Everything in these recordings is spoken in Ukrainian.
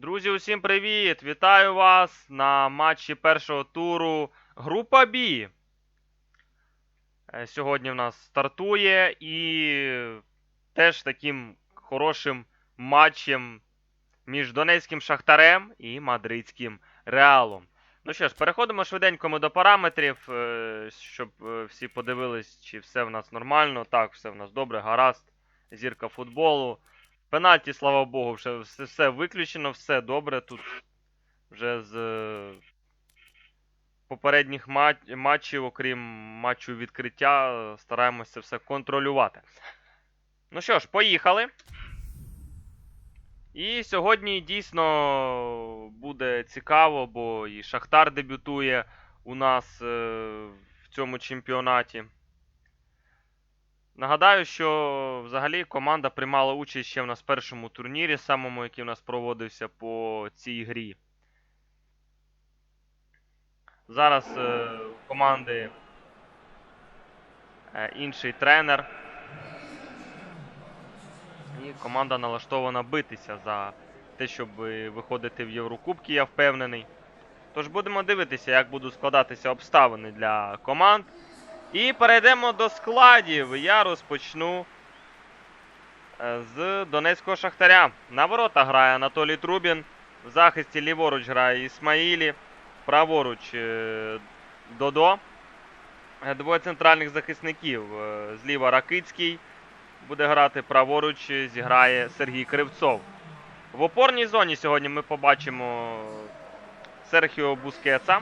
Друзі, усім привіт! Вітаю вас на матчі першого туру Група Б. Е, Сьогодні в нас стартує і теж таким хорошим матчем між Донецьким Шахтарем і Мадридським Реалом. Ну що ж, переходимо швиденько ми до параметрів, е, щоб е, всі подивились, чи все в нас нормально. Так, все в нас добре, гаразд. Зірка футболу. Пенальті, слава Богу, вже все, все виключено, все добре. Тут вже з е, попередніх мат... матчів, окрім матчу відкриття, стараємося все контролювати. Ну що ж, поїхали. І сьогодні дійсно буде цікаво, бо і Шахтар дебютує у нас е, в цьому чемпіонаті. Нагадаю, що взагалі команда приймала участь ще в нас першому турнірі, самому, який в нас проводився по цій грі. Зараз е, команди е, інший тренер. І команда налаштована битися за те, щоб е, виходити в Єврокубки, я впевнений. Тож будемо дивитися, як будуть складатися обставини для команд. І перейдемо до складів. Я розпочну е, з Донецького Шахтаря. На ворота грає Анатолій Трубін. В захисті ліворуч грає Ісмаїлі. Праворуч е, Додо. Е, Двоє центральних захисників. Зліва Ракицький буде грати. Праворуч зіграє Сергій Кривцов. В опорній зоні сьогодні ми побачимо Серхіо Бускеца.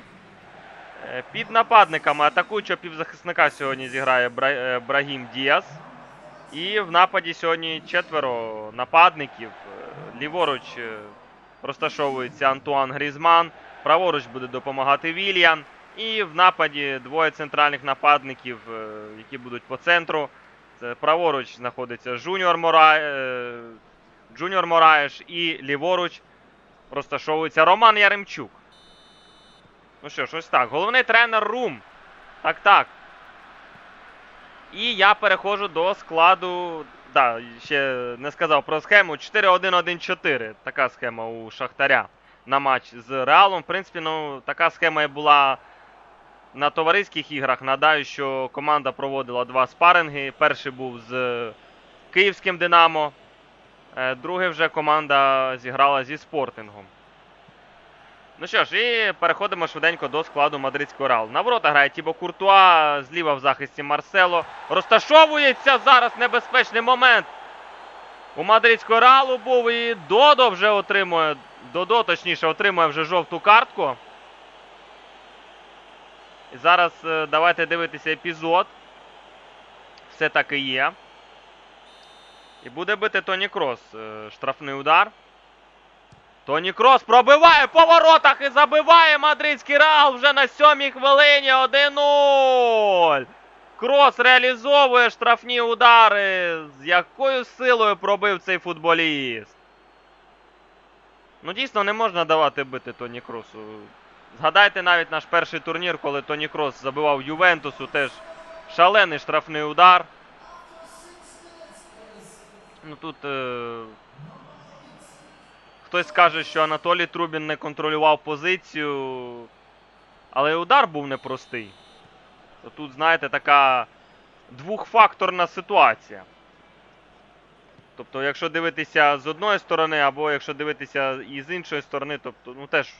Е, Під нападниками атакуючого півзахисника сьогодні зіграє е, Брагім Діас. І в нападі сьогодні четверо нападників. Е, Ліворуч розташовується Антуан Грізман. Праворуч буде допомагати Вільян. І в нападі двоє центральних нападників, які будуть по центру. Це праворуч знаходиться Жуніор, Мора... Джуніор Мораєш і ліворуч розташовується Роман Яремчук. Ну що ж, ось так. Головний тренер Рум. Так, так. І я переходжу до складу. Да, ще не сказав про схему. 4-1-1-4. Така схема у Шахтаря на матч з Реалом. В принципі, ну, така схема і була на товариських іграх. Нагадаю, що команда проводила два спаринги. Перший був з Київським Динамо. Е, Другий вже команда зіграла зі спортингом. Ну що ж, і переходимо швиденько до складу мадридського Реалу. На ворота грає Тібо Куртуа, зліва в захисті Марсело. Розташовується зараз небезпечний момент. У мадридського Реалу був і Додо вже отримує. Додо, точніше, отримує вже жовту картку. І зараз е, давайте дивитися епізод. Все так і є. І буде бити Тоні Крос. Е, Штрафний удар. Тоні Крос пробиває по воротах і забиває мадридський Реал вже на сьомій хвилині 1-0. Крос реалізовує штрафні удари. З якою силою пробив цей футболіст. Ну, дійсно, не можна давати бити Тоні Кросу. Згадайте навіть наш перший турнір, коли Тоні Крос забивав Ювентусу, теж шалений штрафний удар. Ну тут. Е... Хтось скаже, що Анатолій Трубін не контролював позицію, але удар був непростий. Тут, знаєте, така двохфакторна ситуація. Тобто, якщо дивитися з одної сторони, або якщо дивитися і з іншої сторони, тобто, ну теж,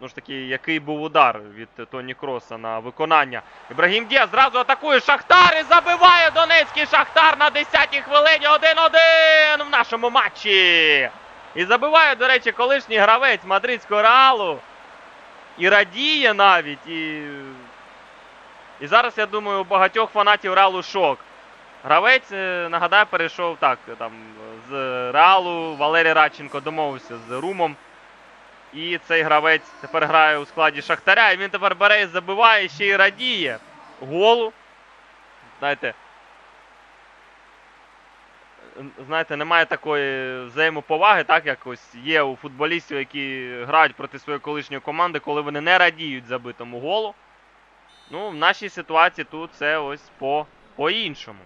ну ж таки, який був удар від Тоні Кроса на виконання. Ібрагім Діaz зразу атакує Шахтар і забиває Донецький Шахтар на 10-й хвилині 1-1 в нашому матчі. І забиває, до речі, колишній гравець мадридського реалу. І радіє навіть. І і зараз, я думаю, у багатьох фанатів реалу шок. Гравець, е, нагадаю, перейшов так. там З реалу Валерій Радченко домовився з Румом. І цей гравець тепер грає у складі Шахтаря. І він тепер бере і забиває ще й радіє голу. Знаєте, знаєте, немає такої взаємоповаги, так як ось є у футболістів, які грають проти своєї колишньої команди, коли вони не радіють забитому голу. Ну, в нашій ситуації тут це ось по, по-іншому.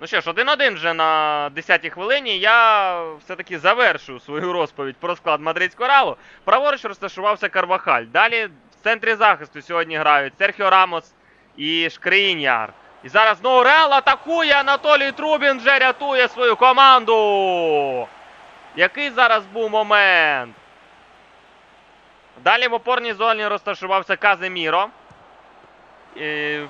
Ну що ж, 1-1 вже на 10-й хвилині. Я все-таки завершу свою розповідь про склад мадридського ралу. Праворуч розташувався Карвахаль. Далі в центрі захисту сьогодні грають Серхіо Рамос і Шкріняр. І зараз знову Реал атакує. Анатолій Трубін вже рятує свою команду. Який зараз був момент? Далі в опорній зоні розташувався Каземіро. Е,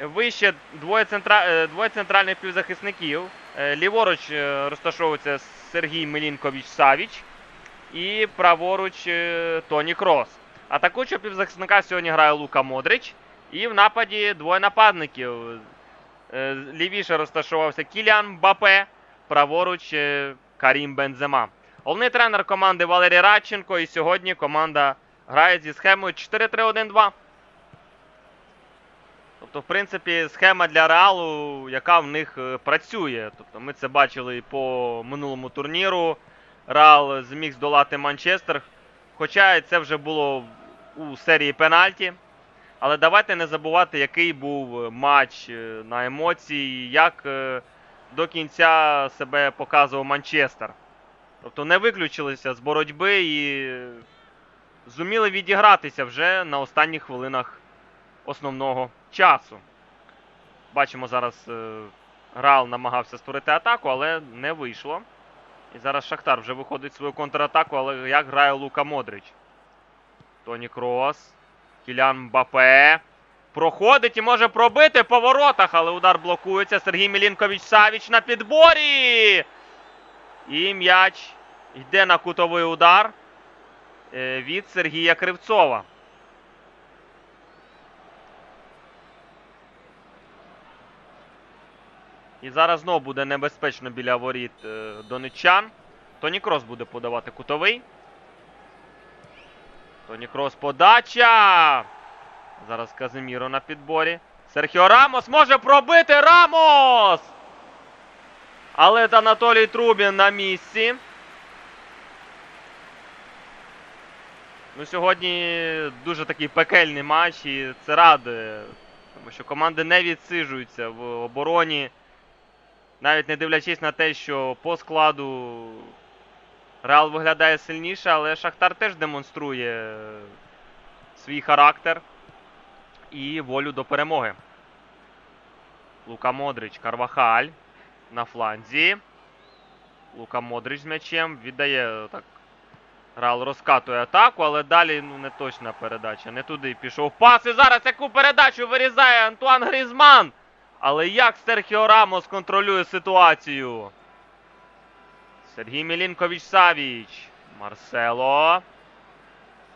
Вище двоє, центра... е, двоє центральних півзахисників. Е, Ліворуч е, розташовується Сергій Мелінкович Савіч і праворуч Тоні Крос. Атакуючого півзахисника сьогодні грає Лука Модрич. І в нападі двоє нападників. Е, Лівіше розташувався Кіліан Бапе, праворуч е, Карім Бензема. Головний тренер команди Валерій Радченко. І сьогодні команда грає зі схемою 4-3-1-2. Тобто, в принципі, схема для Реалу, яка в них е, працює. Тобто, ми це бачили і по минулому турніру. Реал зміг здолати Манчестер. Хоча це вже було у серії пенальті. Але давайте не забувати, який був е, матч е, на емоції, як е, до кінця себе показував Манчестер. Тобто не виключилися з боротьби і зуміли відігратися вже на останніх хвилинах основного часу. Бачимо зараз Реал намагався створити атаку, але не вийшло. І зараз Шахтар вже виходить в свою контратаку, але як грає Лука Модрич. Тоні Крос. Кілян Мбапе. Проходить і може пробити по воротах, але удар блокується. Сергій Мілінкович Савіч на підборі. І м'яч йде на кутовий удар е, від Сергія Кривцова. І зараз знову буде небезпечно біля воріт е, донеччан. Тоні Крос буде подавати кутовий. Тоні Крос подача. Зараз Казиміро на підборі. Серхіо Рамос може пробити Рамос! Але Анатолій Трубін на місці. Ну, сьогодні дуже такий пекельний матч, і це радує. Тому що команди не відсиджуються в обороні. Навіть не дивлячись на те, що по складу Реал виглядає сильніше, але Шахтар теж демонструє свій характер і волю до перемоги. Лука Модрич, Карвахаль на фланзі. Лука Модрич з м'ячем віддає так. Реал розкатує атаку, але далі ну, не точна передача. Не туди пішов пас. І зараз яку передачу вирізає Антуан Грізман. Але як Серхіо Рамос контролює ситуацію? Сергій Мілінкович Савіч. Марсело.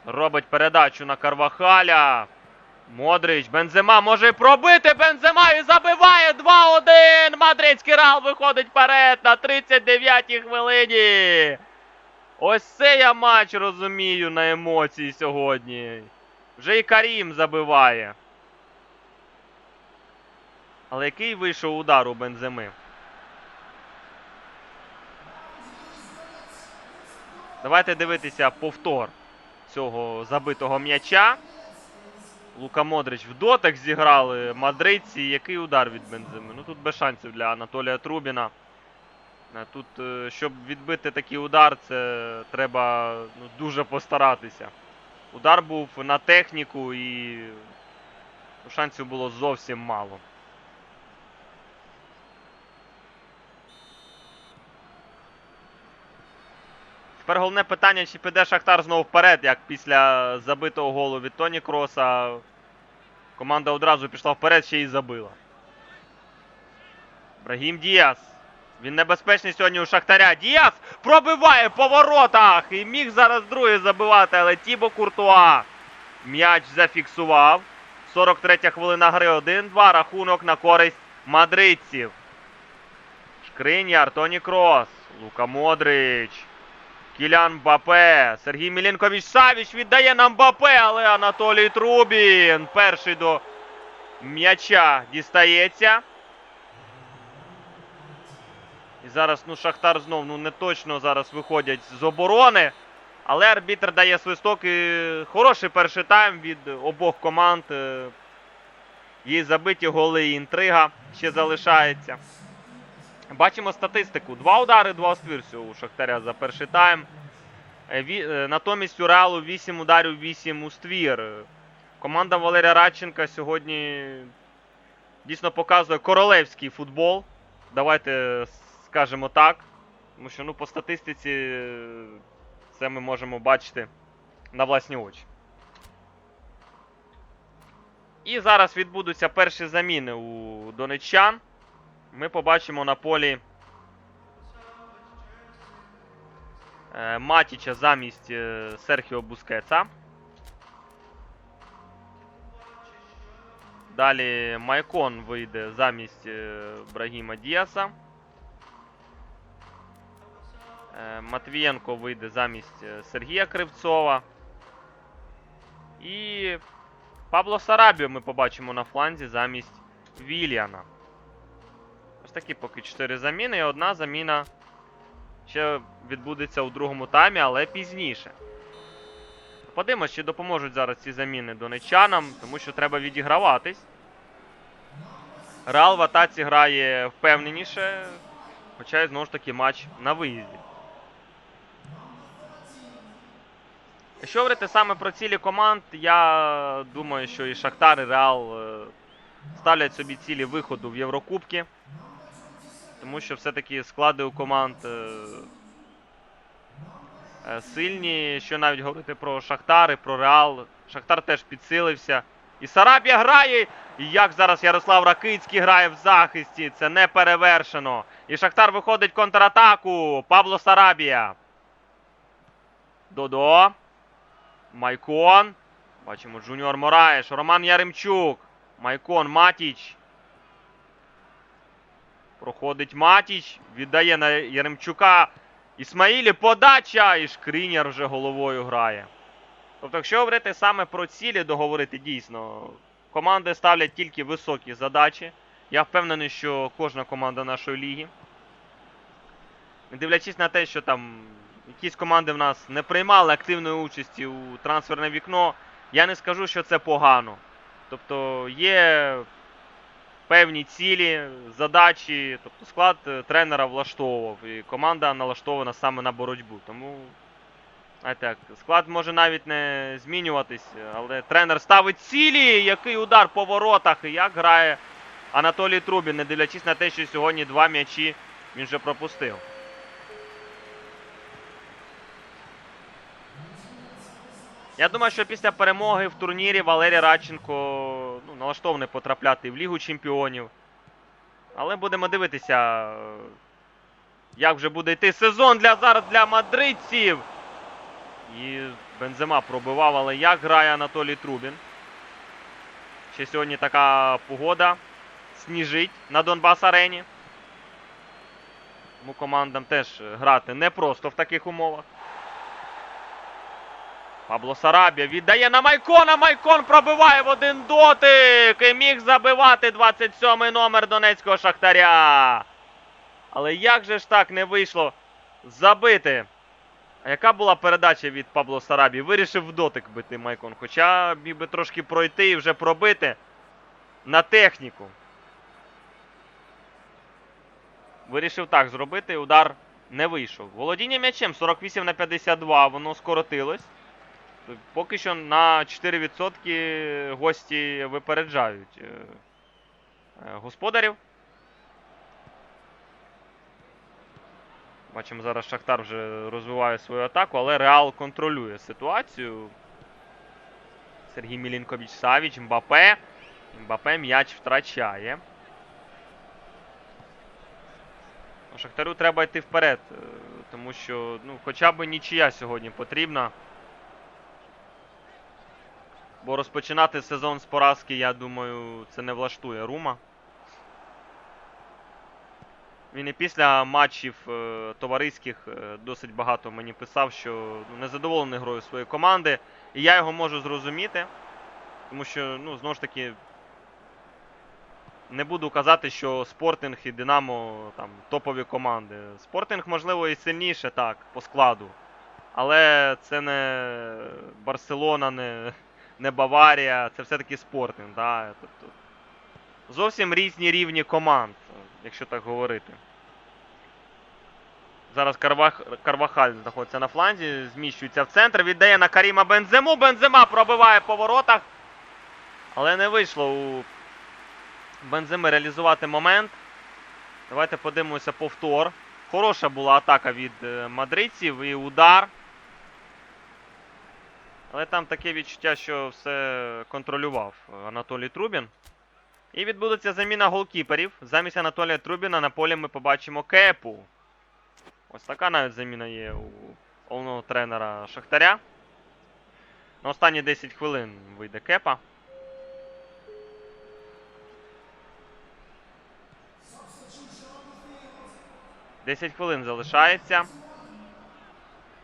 Робить передачу на Карвахаля. Модрич, Бензема може пробити Бензема і забиває 2-1. Мадридський Реал виходить вперед на 39-й хвилині. Ось це я матч розумію на емоції сьогодні. Вже і Карім забиває. Але який вийшов удар у Бенземи? Давайте дивитися повтор цього забитого м'яча. Лука Модрич в дотик зіграли мадридці. Який удар від Бенземи? Ну тут без шансів для Анатолія Трубіна. Е, Тут, е, щоб відбити такий удар, це треба ну, дуже постаратися. Удар був на техніку і ну, шансів було зовсім мало. Тепер головне питання, чи піде Шахтар знову вперед, як після забитого голу від Тоні Кроса. Команда одразу пішла вперед, ще й забила. Брагім Діас. Він небезпечний сьогодні у Шахтаря. Діас пробиває по воротах. І міг зараз другий забивати, але Тібо Куртуа м'яч зафіксував. 43 хвилина гри 1-2. Рахунок на користь мадридців. Шкриняр, Тоні Крос, Лука Модрич. Кілян Бапе. Сергій Мілінкович Савіч віддає нам Бапе, але Анатолій Трубін. Перший до м'яча дістається. І зараз ну, Шахтар знов ну, не точно зараз виходять з оборони. Але арбітр дає свисток і хороший перший тайм від обох команд. Е, Є забиті голи і інтрига ще залишається. Бачимо статистику. Два удари, два у ствір у Шахтаря за перший тайм. Е, е, Натомість у Реалу 8 ударів, 8 у ствір. Команда Валерія Радченка сьогодні дійсно показує королевський футбол. Давайте скажемо так. Тому що ну, по статистиці це ми можемо бачити на власні очі. І зараз відбудуться перші заміни у донеччан. Ми побачимо на полі е, Матіча замість е, Серхіо Бускетса. Далі Майкон вийде замість е, Брагіма Діаса. Матвієнко вийде замість Сергія Кривцова. І Пабло Сарабіо ми побачимо на фланзі замість Вільяна. Ось такі поки 4 заміни, і одна заміна ще відбудеться у другому таймі, але пізніше. Подивимось, чи допоможуть зараз ці заміни донеччанам, тому що треба відіграватись. Реал в атаці грає впевненіше, хоча й знову ж таки матч на виїзді. Якщо говорити саме про цілі команд, я думаю, що і Шахтар, і Реал е, ставлять собі цілі виходу в Єврокубки. Тому що все-таки склади у команд е, е, сильні. Що навіть говорити про Шахтар і про Реал. Шахтар теж підсилився. І Сарабія грає. І як зараз Ярослав Ракицький грає в захисті. Це не перевершено. І Шахтар виходить в контратаку. Пабло Сарабія. Додо. Майкон. Бачимо Джуніор Мораєш. Роман Яремчук. Майкон Матіч. Проходить Матіч. Віддає на Яремчука. Ісмаїлі подача. І Шкріняр вже головою грає. Тобто, якщо говорити саме про цілі, договорити дійсно, команди ставлять тільки високі задачі. Я впевнений, що кожна команда нашої ліги. Не дивлячись на те, що там якісь команди в нас не приймали активної участі у трансферне вікно, я не скажу, що це погано. Тобто є певні цілі, задачі, тобто склад е, тренера влаштовував, і команда налаштована саме на боротьбу. Тому, знаєте, як, склад може навіть не змінюватись, але тренер ставить цілі, який удар по воротах, і як грає Анатолій Трубін, не дивлячись на те, що сьогодні два м'ячі він вже пропустив. Я думаю, що після перемоги в турнірі Валерій Радченко ну, налаштований потрапляти в Лігу Чемпіонів. Але будемо дивитися, як вже буде йти сезон для зараз для мадридців. І Бензема пробивав, але як грає Анатолій Трубін. Ще сьогодні така погода. Сніжить на Донбас арені. Тому командам теж грати непросто в таких умовах. Пабло Сарабія віддає на Майкона. Майкон пробиває в один дотик. І міг забивати 27-й номер донецького шахтаря. Але як же ж так не вийшло забити? А яка була передача від Пабло Сарабії? Вирішив в дотик бити Майкон. Хоча міг би трошки пройти і вже пробити на техніку. Вирішив так зробити, удар не вийшов. Володіння м'ячем 48 на 52, воно скоротилось. Поки що на 4% гості випереджають е, е, господарів. Бачимо, зараз Шахтар вже розвиває свою атаку, але Реал контролює ситуацію. Сергій Мілінкович Савіч, Мбапе. Мбапе м'яч втрачає. Ну, Шахтарю треба йти вперед, е, тому що ну, хоча б нічия сьогодні потрібна. Бо розпочинати сезон з поразки, я думаю, це не влаштує Рума. Він і після матчів е, товариських е, досить багато мені писав, що ну, незадоволений грою своєї команди. І я його можу зрозуміти. Тому що, ну, знову ж таки, не буду казати, що Спортинг і Динамо там топові команди. Спортинг, можливо, і сильніше так, по складу. Але це не Барселона, не, не Баварія, це все-таки спортинг. Да? Тобто, зовсім різні рівні команд, якщо так говорити. Зараз Карвах... Карвахаль знаходиться на фланзі, зміщується в центр, віддає на Каріма Бензему. Бензема пробиває по воротах. Але не вийшло у Бенземи реалізувати момент. Давайте подивимося повтор. Хороша була атака від е, мадридців і удар. Але там таке відчуття, що все контролював Анатолій Трубін. І відбудеться заміна голкіперів. Замість Анатолія Трубіна на полі ми побачимо Кепу. Ось така навіть заміна є у головного тренера Шахтаря. На останні 10 хвилин вийде Кепа. Десять хвилин залишається.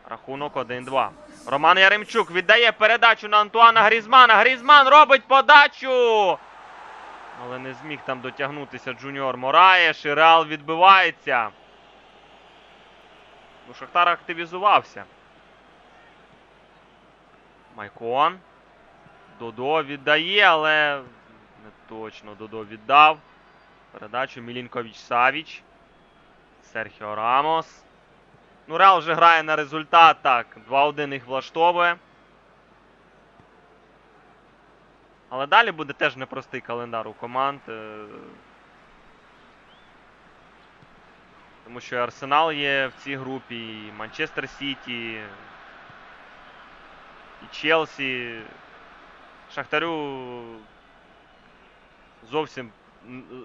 Рахунок 1-2. Роман Яремчук віддає передачу на Антуана Грізмана. Грізман робить подачу. Але не зміг там дотягнутися Джуніор Мораєш. І Реал відбивається. Ну, Шахтар активізувався. Майкон. Додо віддає, але не точно Додо віддав. Передачу Мілінкович Савіч. Серхіо Рамос. Ну, Реал вже грає на результат. Так, 2-1 їх влаштовує. Але далі буде теж непростий календар у команд. е, Тому що Арсенал є в цій групі, і Манчестер Сіті, і Челсі. Шахтарю зовсім,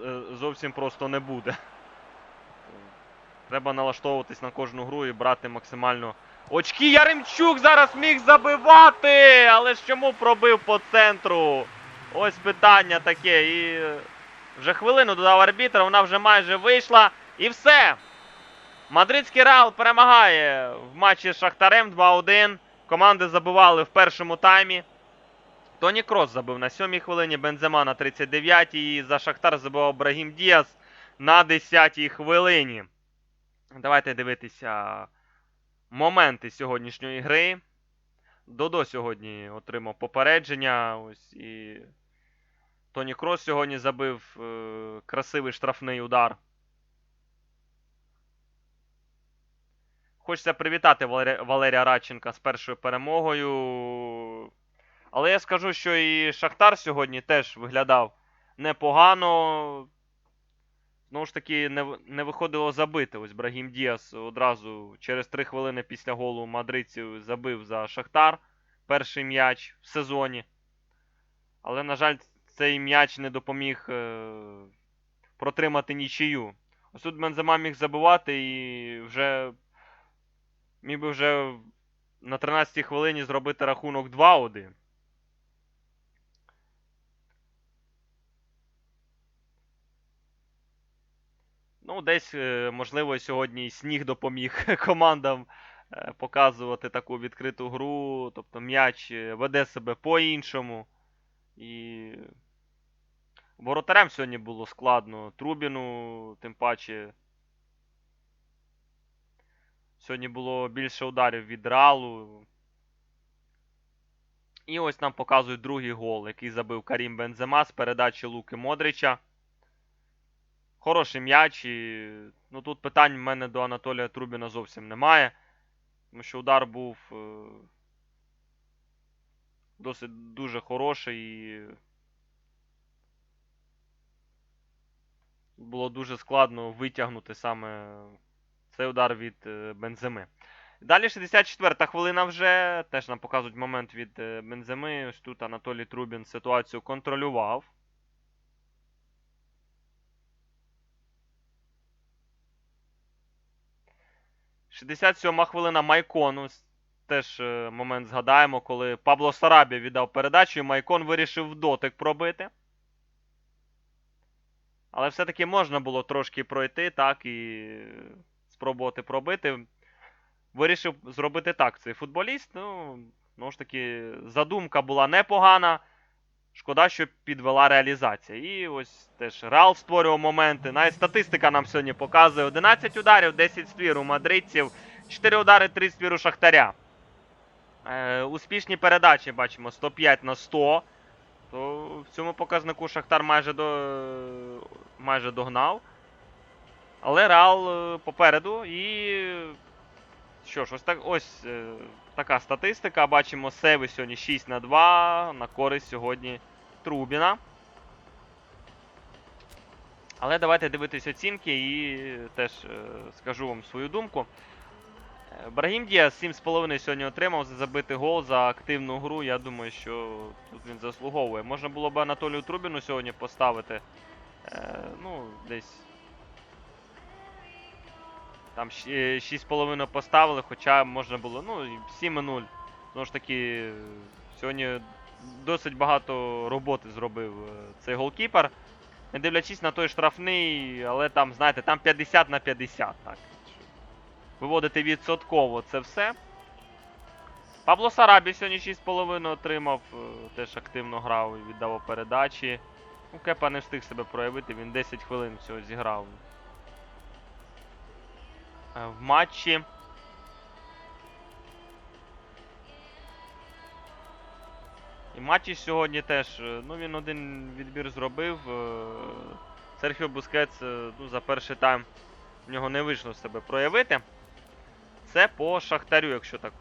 е, зовсім просто не буде. Треба налаштовуватись на кожну гру і брати максимально очки. Яремчук зараз міг забивати! Але ж чому пробив по центру? Ось питання таке. І вже хвилину додав арбітр, вона вже майже вийшла. І все. Мадридський Реал перемагає в матчі з Шахтарем 2-1. Команди забивали в першому таймі. Тоні Крос забив на 7-й хвилині, Бензема на 39-й. І за Шахтар забивав Брагім Діас на 10-й хвилині. Давайте дивитися моменти сьогоднішньої гри. Додо сьогодні отримав попередження. Ось і Тоні Крос сьогодні забив е, красивий штрафний удар. Хочеться привітати Валерія, Радченка з першою перемогою. Але я скажу, що і Шахтар сьогодні теж виглядав непогано. Знову ж таки, не, не виходило забити. Ось Брагім Діас одразу через 3 хвилини після голу мадридців забив за Шахтар перший м'яч в сезоні. Але, на жаль, цей м'яч не допоміг е, протримати нічию. Ось тут Бензема міг забивати і вже міг би вже на 13-й хвилині зробити рахунок 2-1. Ну, десь, е, можливо, сьогодні сніг допоміг командам е, показувати таку відкриту гру. Тобто м'яч е, веде себе по-іншому. І воротарям сьогодні було складно. Трубіну, тим паче. Сьогодні було більше ударів від Реалу. І ось нам показують другий гол, який забив Карім Бензема з передачі Луки Модрича. Хороший м'яч. І... Ну тут питань в мене до Анатолія Трубіна зовсім немає. Тому що удар був е... досить дуже хороший. І... Було дуже складно витягнути саме цей удар від е, Бенземи. Далі 64-та хвилина вже. Теж нам показують момент від е, Бенземи. Ось тут Анатолій Трубін ситуацію контролював. Шістдесят сьома хвилина Майкон. Ось Теж е, момент згадаємо, коли Пабло Сарабія віддав передачу, і Майкон вирішив дотик пробити. Але все-таки можна було трошки пройти, так, і спробувати пробити. Вирішив зробити так цей футболіст. Ну, знову ж таки, задумка була непогана. Шкода, що підвела реалізація. І ось теж Реал створював моменти. Навіть статистика нам сьогодні показує: 11 ударів, 10 ствір у мадридців, 4 удари, 3 ствір у Шахтаря. Е, успішні передачі бачимо 105 на 100. То в цьому показнику Шахтар майже, до... майже догнав. Але Реал е, попереду і. Що ж, ось так ось е, така статистика. Бачимо сейви сьогодні 6 на 2 на користь сьогодні Трубіна. Але давайте дивитись оцінки і теж е, скажу вам свою думку. Е, Брагім Діас 7,5 сьогодні отримав за забитий гол за активну гру. Я думаю, що тут він заслуговує. Можна було б Анатолію Трубіну сьогодні поставити. Е, ну, десь. Там е, 6,5 поставили, хоча можна було, ну, 7-0. Знову ж таки, е, сьогодні досить багато роботи зробив е, цей голкіпер. Не дивлячись на той штрафний, але там, знаєте, там 50 на 50, так. Виводити відсотково це все. Пабло Сарабі сьогодні 6,5 отримав, е, теж активно грав і віддавав передачі. Ну, Кепа не встиг себе проявити, він 10 хвилин всього зіграв. Е, В матчі. І матчі сьогодні теж. е, Ну, він один відбір зробив. е, Серхіо Бускетс ну, за перший тайм в нього не вийшло себе проявити. Це по Шахтарю, якщо так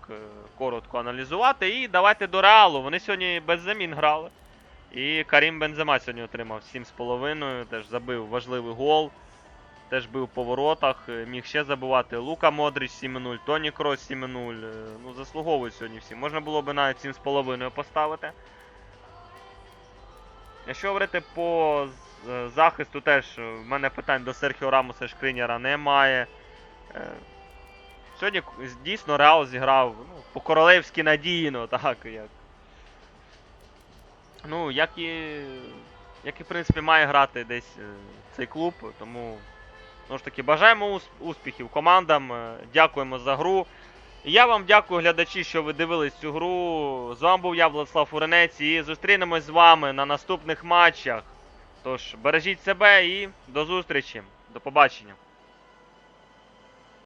коротко аналізувати. І давайте до Реалу. Вони сьогодні без замін грали. І Карім Бензема сьогодні отримав 7,5, теж забив важливий гол. Теж бив по воротах, е, міг ще забивати. Лука Модрич 7-0, Тоні Крос 7-0. е, Ну, заслуговують сьогодні всі. Можна було б навіть 7,5 поставити. Якщо говорити по е, захисту, теж в мене питань до Серхіо Рамоса Шкриняра немає. Сьогодні дійсно Реал зіграв ну, по-королевськи надійно, так як. Ну, як і. Як і, в принципі, має грати десь цей клуб, тому. Знову ж таки, бажаємо успіхів командам, е, дякуємо за гру. Я вам дякую, глядачі, що ви дивились цю гру. З вами був я, Владислав Фуренець, і зустрінемось з вами на наступних матчах. Тож, бережіть себе і до зустрічі. До побачення.